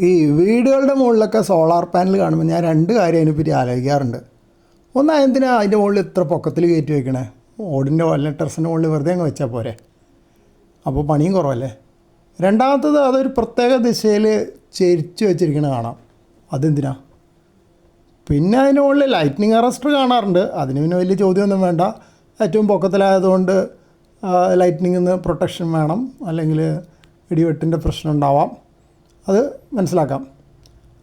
ഈ വീടുകളുടെ മുകളിലൊക്കെ സോളാർ പാനൽ കാണുമ്പോൾ ഞാൻ രണ്ട് കാര്യം അതിനെപ്പറ്റി ആലോചിക്കാറുണ്ട്. ഒന്ന് എന്തിനാ അതിന്റെ മുകളിൽ ഇത്ര പൊക്കത്തിൽ കയറ്റി വയ്ക്കണേ ഓടിന്റെ വല്ല ടെറസിന്റെ മുകളിൽ വെറുതെ അങ്ങ് വെച്ചാൽ പോരെ? അപ്പോൾ പണിയും കുറവല്ലേ? രണ്ടാമത്തത് അതൊരു പ്രത്യേക ദിശയിൽ ചെരിച്ച് വെച്ചിരിക്കണ കാണാം. അതെന്തിനാ? പിന്നെ അതിന് മുകളിൽ ലൈറ്റ്നിങ് അറസ്റ്റർ കാണാറുണ്ട്. അതിന് പിന്നെ വലിയ ചോദ്യമൊന്നും വേണ്ട. ഏറ്റവും പൊക്കത്തിലായതുകൊണ്ട് ലൈറ്റ്നിങ്ങിൽ നിന്ന് പ്രൊട്ടക്ഷൻ വേണം. അല്ലെങ്കിൽ ഇടിവെട്ടിന്റെ പ്രശ്നം ഉണ്ടാവാം. അത് മനസ്സിലാക്കാം.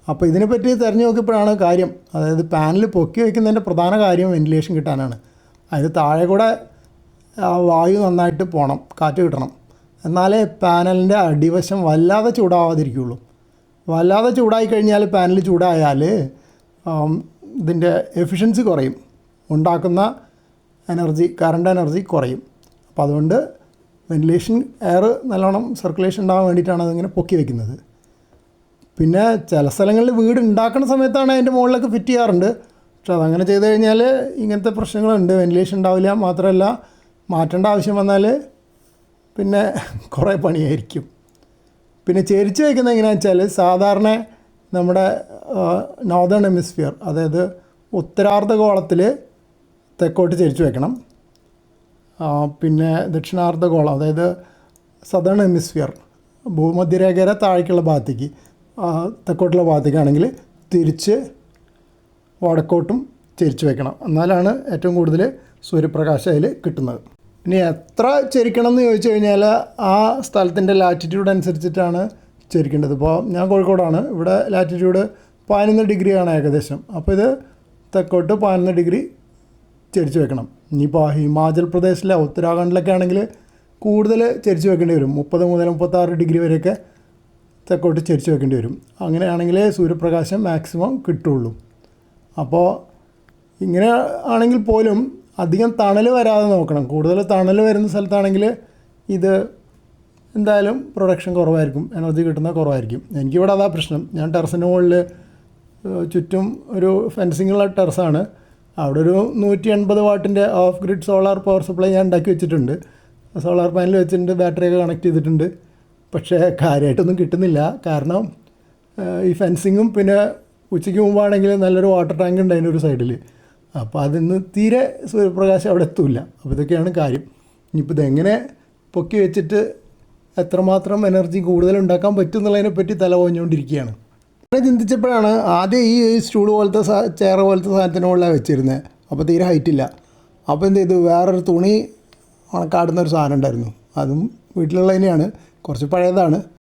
അപ്പോൾ ഇതിനെപ്പറ്റി തിരഞ്ഞു നോക്കിയപ്പോഴാണ് കാര്യം. അതായത് പാനൽ പൊക്കി വയ്ക്കുന്നതിന്റെ പ്രധാന കാര്യം വെന്റിലേഷൻ കിട്ടാനാണ്. അതിന് താഴെ കൂടെ വായു നന്നായിട്ട് പോകണം കാറ്റ് കിട്ടണം. എന്നാലേ പാനലിന്റെ അടിവശം വല്ലാതെ ചൂടാവാതിരിക്കുള്ളൂ. വല്ലാതെ ചൂടായി കഴിഞ്ഞാൽ പാനൽ ചൂടായാൽ ഇതിന്റെ എഫിഷ്യൻസി കുറയും. ഉണ്ടാക്കുന്ന എനർജി കറണ്ട് എനർജി കുറയും. അപ്പോൾ അതുകൊണ്ട് വെന്റിലേഷൻ എയർ നല്ലോണം സർക്കുലേഷൻ ഉണ്ടാകാൻ വേണ്ടിയിട്ടാണ് അതിങ്ങനെ പൊക്കി വയ്ക്കുന്നത് പിന്നെ ചില സ്ഥലങ്ങളിൽ വീട് ഉണ്ടാക്കുന്ന സമയത്താണ് അതിന്റെ മുകളിലൊക്കെ ഫിറ്റ് ചെയ്യാറുണ്ട്. പക്ഷെ അതങ്ങനെ ചെയ്ത് കഴിഞ്ഞാൽ ഇങ്ങനത്തെ പ്രശ്നങ്ങളുണ്ട്. വെന്റിലേഷൻ ഉണ്ടാവില്ല മാത്രമല്ല മാറ്റേണ്ട ആവശ്യം വന്നാൽ പിന്നെ കുറേ പണിയായിരിക്കും. പിന്നെ ചേരിച്ച് വയ്ക്കുന്നത് എങ്ങനെയാണെന്ന് വെച്ചാൽ സാധാരണ നമ്മുടെ നോർത്തേൺ ഹെമിസ്ഫിയർ അതായത് ഉത്തരാർദ്ധ ഉത്തരാർദ്ധഗോളത്തിൽ തെക്കോട്ട് ചേരിച്ച് വയ്ക്കണം പിന്നെ ദക്ഷിണാർദ്ധ കോളം അതായത് സദേൺ ഹെമിസ്ഫിയർ ഭൂമധ്യരേഖയുടെ താഴേക്കുള്ള ഭാഗത്തേക്ക്. തെക്കോട്ടുള്ള ഭാഗത്തേക്കാണെങ്കിൽ തിരിച്ച് വടക്കോട്ടും ചെരിച്ച് വെക്കണം. എന്നാലാണ് ഏറ്റവും കൂടുതൽ സൂര്യപ്രകാശം അതിൽ കിട്ടുന്നത്. ഇനി എത്ര ചെരിക്കണം എന്ന് ചോദിച്ചു കഴിഞ്ഞാൽ ആ സ്ഥലത്തിന്റെ ലാറ്റിറ്റ്യൂഡ് അനുസരിച്ചിട്ടാണ് ചെരിക്കേണ്ടത്. ഇപ്പോൾ ഞാൻ കോഴിക്കോടാണ്. ഇവിടെ ലാറ്റിറ്റ്യൂഡ് പതിനൊന്ന് ഡിഗ്രിയാണ് ഏകദേശം. അപ്പോൾ ഇത് തെക്കോട്ട് പതിനൊന്ന് ഡിഗ്രി ചെരിച്ച് വെക്കണം. ഇനിയിപ്പോൾ ഹിമാചൽ പ്രദേശിലെ ഉത്തരാഖണ്ഡിലൊക്കെ ആണെങ്കിൽ കൂടുതൽ ചെരിച്ച് വെക്കേണ്ടി വരും. മുപ്പത് മുതൽ മുപ്പത്താറ് ഡിഗ്രി വരെയൊക്കെ തെക്കോട്ട് ചെരിച്ച് വെക്കേണ്ടി വരും. അങ്ങനെയാണെങ്കിൽ സൂര്യപ്രകാശം മാക്സിമം കിട്ടുള്ളൂ. അപ്പോൾ ഇങ്ങനെ ആണെങ്കിൽ പോലും അധികം തണൽ വരാതെ നോക്കണം. കൂടുതൽ തണൽ വരുന്ന സ്ഥലത്താണെങ്കിൽ ഇത് എന്തായാലും പ്രൊഡക്ഷൻ കുറവായിരിക്കും. എനർജി കിട്ടുന്ന കുറവായിരിക്കും. എനിക്കിവിടെ അതാ പ്രശ്നം. ഞാൻ ടെറസിന്റെ മുകളിൽ ചുറ്റും ഒരു ഫെൻസിങ്ങുള്ള ടെറസാണ്. അവിടെ ഒരു നൂറ്റി എൺപത് വാട്ടിന്റെ off grid solar power supply ഞാൻ ഉണ്ടാക്കി വെച്ചിട്ടുണ്ട്. സോളാർ പാനൽ വെച്ചിട്ടുണ്ട് ബാറ്ററിയൊക്കെ കണക്ട് ചെയ്തിട്ടുണ്ട്. പക്ഷേ കാര്യമായിട്ടൊന്നും കിട്ടുന്നില്ല. കാരണം ഈ ഫെൻസിങ്ങും പിന്നെ ഉച്ചയ്ക്ക് മുമ്പാണെങ്കിൽ നല്ലൊരു വാട്ടർ ടാങ്ക് ഉണ്ട് അതിന്റെ ഒരു സൈഡിൽ അപ്പോൾ അതിന്ന് തീരെ സൂര്യപ്രകാശം അവിടെ എത്തൂല്ല. അപ്പോൾ ഇതൊക്കെയാണ് കാര്യം. ഇനിയിപ്പോൾ ഇതെങ്ങനെ പൊക്കി വെച്ചിട്ട് എത്രമാത്രം എനർജി കൂടുതൽ ഉണ്ടാക്കാൻ പറ്റും എന്നുള്ളതിനെ പറ്റി തല പോഞ്ഞുകൊണ്ടിരിക്കുകയാണ് അങ്ങനെ ചിന്തിച്ചപ്പോഴാണ് ആദ്യം ഈ സ്റ്റൂൾ പോലത്തെ സാ ചെയർ പോലത്തെ സാധനത്തിന് മുകളിലാണ് വെച്ചിരുന്നത് അപ്പോൾ തീരെ ഹൈറ്റ് ഇല്ല. അപ്പോൾ എന്ത് ചെയ്തു? വേറൊരു തുണി ഉണക്കാടുന്ന ഒരു സാധനം ഉണ്ടായിരുന്നു. അതും വീട്ടിലുള്ള തന്നെയാണ് കുറച്ച് പഴയതാണ്.